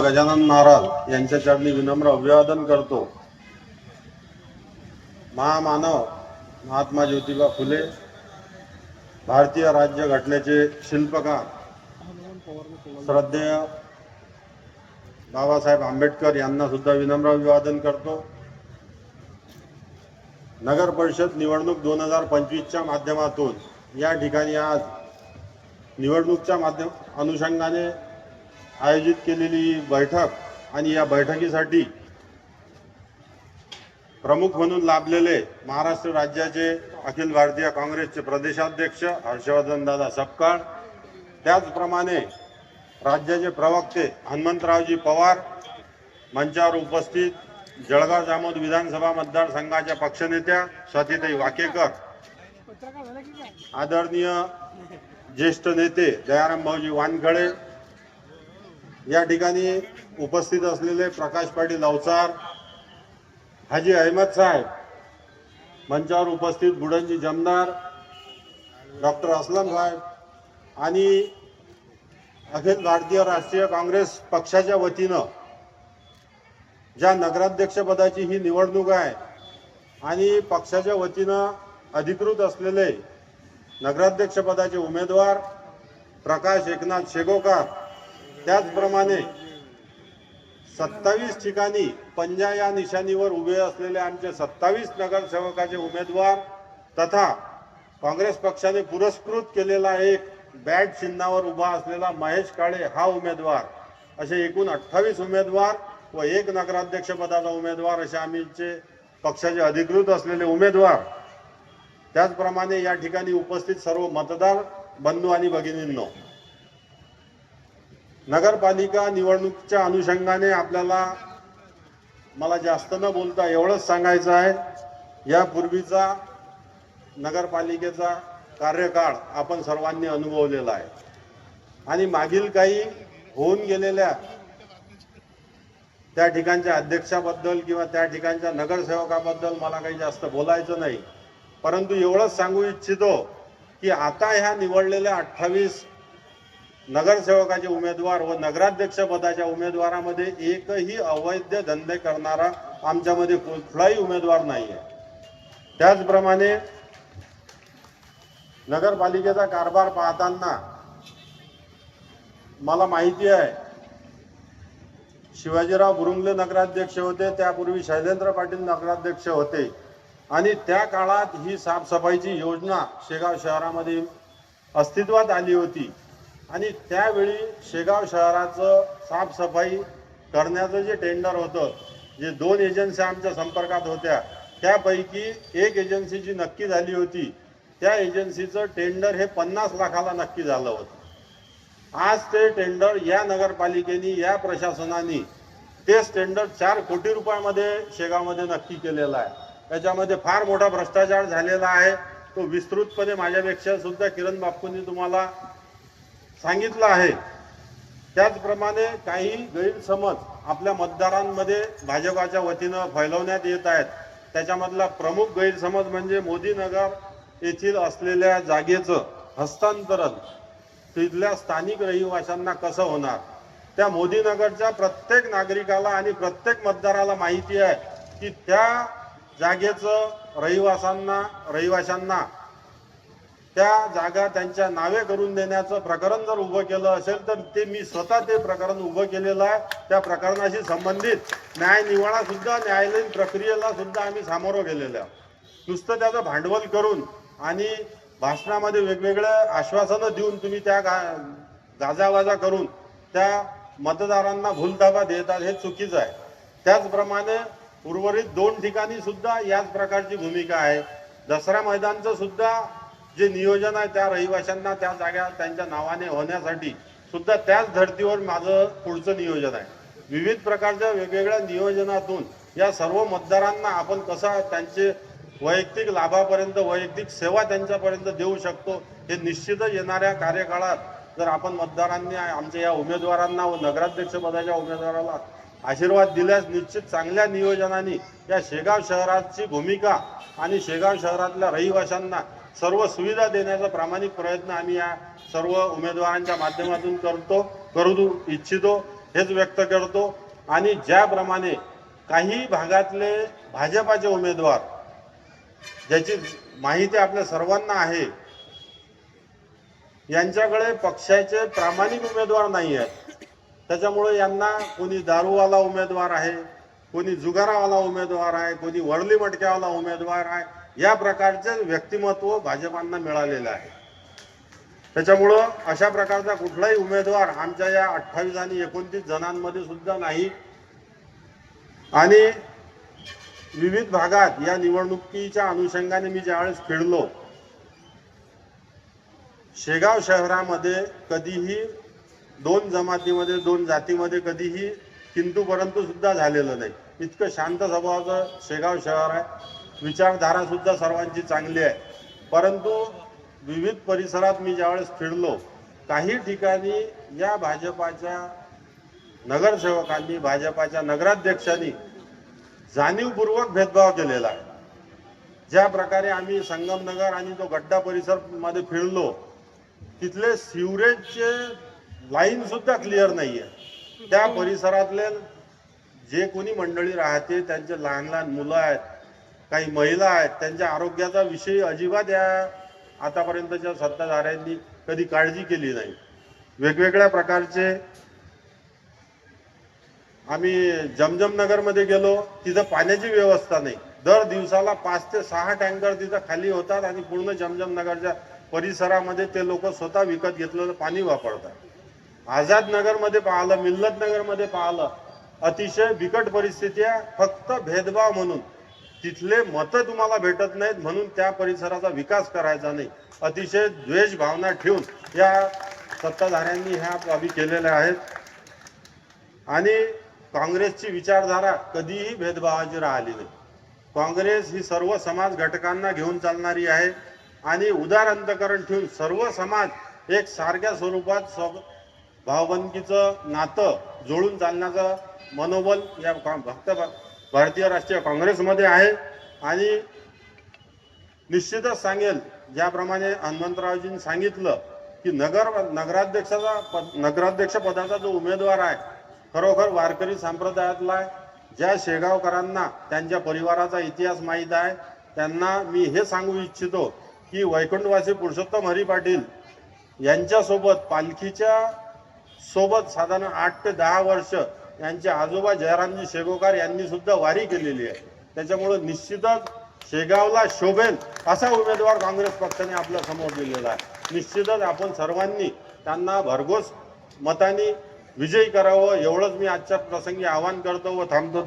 गजानन महाराज यांच्या चरणी विनम्र अभिवादन करतो. महामानव महात्मा ज्योतिबा फुले भारतीय राज्य घटनेचे शिल्पकार श्रद्धेय बाबासाहेब आंबेडकर यांना सुद्धा विनम्र अभिवादन करतो. नगर परिषद निवडणूक दोन हजार पंचवीसच्या माध्यमातून या ठिकाणी आज निवडणूकच्या माध्यम अनुषंगाने आयोजित केलेली बैठक आणि या बैठकीसाठी प्रमुख म्हणून लाभलेले महाराष्ट्र राज्याचे अखिल भारतीय काँग्रेसचे प्रदेशाध्यक्ष हर्षवर्धन दादा सपकाळ त्याचप्रमाणे राज्याचे प्रवक्ते हनुमंतरावजी पवार मंचावर उपस्थित जळगाव जामोद विधानसभा मतदारसंघाच्या पक्षनेत्या स्वातीताई वाकेकर आदरणीय ज्येष्ठ नेते दयाराम भाऊजी वानखळे या ठिकाणी उपस्थित असलेले प्रकाश पाटील अवचार हाजी अहमद साहेब मंचावर उपस्थित बुडनजी जमदार डॉक्टर असलम साहेब आणि अखिल भारतीय राष्ट्रीय काँग्रेस पक्षाच्या वतीनं ज्या नगराध्यक्षपदाची ही निवडणूक आहे आणि पक्षाच्या वतीनं अधिकृत असलेले नगराध्यक्षपदाचे उमेदवार प्रकाश एकनाथ शेगोकार त्याचप्रमाणे सत्तावीस ठिकाणी पंजा या निशाणीवर उभे असलेले आमचे सत्तावीस नगरसेवकाचे उमेदवार तथा काँग्रेस पक्षाने पुरस्कृत केलेला एक बॅट चिन्हावर उभा असलेला महेश काळे हा उमेदवार असे एकूण अठ्ठावीस उमेदवार व एक नगराध्यक्ष पदाचा उमेदवार असे आमचे पक्षाचे अधिकृत असलेले उमेदवार. त्याचप्रमाणे या ठिकाणी उपस्थित सर्व मतदार बंधू आणि भगिनींनो नगरपालिका निवडणुकीच्या अनुषंगाने आपल्याला मला जास्त न बोलता एवढंच सांगायचं आहे. यापूर्वीचा नगरपालिकेचा कार्यकाळ आपण सर्वांनी अनुभवलेला आहे. आणि मागील काही होऊन गेलेल्या त्या ठिकाणच्या अध्यक्षाबद्दल किंवा त्या ठिकाणच्या नगरसेवकाबद्दल मला काही जास्त बोलायचं नाही. परंतु एवढंच सांगू इच्छितो की आता ह्या निवडलेल्या अठ्ठावीस नगरसेवकाचे उमेदवार व नगराध्यक्ष पदाच्या उमेदवारामध्ये एकही अवैध धंदे करणारा आमच्यामध्ये कुठलाही उमेदवार नाही आहे त्याचप्रमाणे नगरपालिकेचा कारभार पाहताना मला माहिती आहे शिवाजीराव बुरुंगले नगराध्यक्ष होते त्यापूर्वी शैलेंद्र पाटील नगराध्यक्ष होते आणि त्या काळात ही साफसफाईची योजना शेगाव शहरामध्ये अस्तित्वात आली होती. आणि त्यावेळी शेगाव शहराचं साफसफाई करण्याचं जे टेंडर होतं जे दोन एजन्सी आमच्या संपर्कात होत्या त्यापैकी एक एजन्सी जी नक्की झाली होती त्या एजन्सीचं टेंडर हे पन्नास लाखाला नक्की झालं होतं. आज ते टेंडर या नगरपालिकेने या प्रशासनाने तेच टेंडर चार कोटी रुपयामध्ये शेगावमध्ये नक्की केलेलं आहे. त्याच्यामध्ये फार मोठा भ्रष्टाचार झालेला आहे. तो विस्तृतपणे माझ्यापेक्षा सुद्धा किरण बाप्पूंनी तुम्हाला सांगितलं आहे. त्याचप्रमाणे काही गैरसमज आपल्या मतदारांमध्ये भाजपाच्या वतीनं फैलवण्यात येत आहेत. त्याच्यामधला प्रमुख गैरसमज म्हणजे मोदीनगर येथील असलेल्या जागेचं हस्तांतरण. तिथल्या स्थानिक रहिवाशांना कसं होणार? त्या मोदीनगरच्या प्रत्येक नागरिकाला आणि प्रत्येक मतदाराला माहिती आहे की त्या जागेचं रहिवाशांना रहिवाशांना त्या जागा त्यांच्या नावे करून देण्याचं प्रकरण जर उभं केलं असेल तर ते मी स्वतः ते प्रकरण उभं केलेलं आहे. त्या प्रकरणाशी संबंधित न्याय निवाडा सुद्धा न्यायालयीन प्रक्रियेला सुद्धा आम्ही सामोरं गेलेलो आहोत नुसतं त्याचं भांडवल करून आणि भाषणामध्ये वेगवेगळ्या आश्वासनं देऊन तुम्ही त्या गा गाजावाजा करून त्या मतदारांना भूलताबा देतात हे चुकीचं आहे. त्याचप्रमाणे उर्वरित दोन ठिकाणी सुद्धा याच प्रकारची भूमिका आहे. दसरा मैदानचं सुद्धा जे नियोजन आहे त्या रहिवाशांना त्या जागा त्यांच्या नावाने होण्यासाठी सुद्धा त्याच धर्तीवर माझं पुढचं नियोजन आहे. विविध प्रकारच्या वेगवेगळ्या नियोजनातून या सर्व मतदारांना आपण कसा त्यांचे वैयक्तिक लाभापर्यंत वैयक्तिक सेवा त्यांच्यापर्यंत देऊ शकतो हे निश्चितच येणाऱ्या कार्यकाळात जर आपण मतदारांनी आमच्या या उमेदवारांना व नगराध्यक्षपदाच्या उमेदवाराला आशीर्वाद दिल्यास निश्चित चांगल्या नियोजनाने या शेगाव शहराची भूमिका आणि शेगाव शहरातल्या रहिवाशांना सर्व सुविधा देण्याचा प्रामाणिक प्रयत्न आम्ही या सर्व उमेदवारांच्या माध्यमातून करतो करू इच्छितो हेच व्यक्त करतो. आणि ज्याप्रमाणे काही भागातले भाजपाचे उमेदवार ज्याची माहिती आपल्या सर्वांना आहे यांच्याकडे पक्षाचे प्रामाणिक उमेदवार नाही आहेत. त्याच्यामुळे यांना कोणी दारूवाला उमेदवार आहे कोणी जुगारावाला उमेदवार आहे कोणी वरली मटक्यावाला उमेदवार आहे या प्रकारचे व्यक्तिमत्व भाजपांना मिळालेलं आहे. त्याच्यामुळं अशा प्रकारचा कुठलाही उमेदवार आमच्या या अठ्ठावीस आणि एकोणतीस जणांमध्ये सुद्धा नाही. आणि विविध भागात या निवडणुकीच्या अनुषंगाने मी ज्यावेळेस फिरलो शेगाव शहरामध्ये कधीही दोन जमातीमध्ये दोन जातीमध्ये कधीही किंतू परंतु सुद्धा झालेलं नाही. इतकं शांत स्वभावाचं शेगाव शहर आहे. विचारधारा सुद्धा सर्वांची चांगली आहे. परंतु विविध परिसरात मी ज्यावेळेस फिरलो काही ठिकाणी या भाजपाच्या नगरसेवकांनी भाजपाच्या नगराध्यक्षांनी जाणीवपूर्वक भेदभाव केलेला आहे. ज्या प्रकारे आम्ही संगमनगर आणि तो गड्डा परिसरमध्ये फिरलो तिथले सिवरेजचे लाईन सुद्धा क्लिअर आहे त्या परिसरातले जे कोणी मंडळी राहते त्यांचे लहान लहान मुलं आहेत काही महिला आहेत त्यांच्या आरोग्याचा विषय अजिबात या आतापर्यंतच्या सत्ताधाऱ्यांनी कधी काळजी केली नाही. वेगवेगळ्या प्रकारचे आम्ही जमजम नगरमध्ये गेलो तिथं पाण्याची व्यवस्था नाही. दर दिवसाला पाच ते सहा टँकर तिथं खाली होतात आणि पूर्ण जमजम नगरच्या परिसरामध्ये ते लोक स्वतः विकत घेतलेलं पाणी वापरतात. आझाद नगरमध्ये पाहिलं मिल्लत नगरमध्ये पाहिलं अतिशय बिकट परिस्थिती आहे. फक्त भेदभाव म्हणून तिथले मतं तुम्हाला भेटत नाहीत म्हणून त्या परिसराचा विकास करायचा नाही. अतिशय द्वेष भावना ठेवून या सत्ताधाऱ्यांनी ह्या बाबी केलेल्या आहेत. आणि काँग्रेसची विचारधारा कधीही भेदभावाची राहिली नाही. काँग्रेस ही सर्व समाज घटकांना घेऊन चालणारी आहे. आणि उदार अंतकरण ठेवून सर्व समाज एक सारख्या स्वरूपात स्व भावबंदकीचं नातं जोडून चालण्याचं मनोबल या का- भक्त भारतीय राष्ट्रीय काँग्रेसमध्ये आहे. आणि निश्चितच सांगेल ज्याप्रमाणे हनुमंतरावजींनी सांगितलं की नगर नगराध्यक्षाचा पद नगराध्यक्ष पदाचा जो उमेदवार आहे खरोखर वारकरी संप्रदायातला आहे. ज्या शेगावकरांना त्यांच्या परिवाराचा इतिहास माहीत आहे त्यांना मी हे सांगू इच्छितो की वैकुंठवासी पुरुषोत्तम हरी पाटील यांच्यासोबत पालखीच्या सोबत साधारण आठ ते दहा वर्ष यांचे आजोबा जयरामजी शेगोकार यांनी सुद्धा वारी केलेली आहे. त्याच्यामुळं निश्चितच शेगावला शोभेल असा उमेदवार काँग्रेस पक्षाने आपल्यासमोर दिलेला आहे. निश्चितच आपण सर्वांनी त्यांना भरघोस मताने विजयी करावं एवढंच मी आजच्या प्रसंगी आवाहन करतो व थांबतो.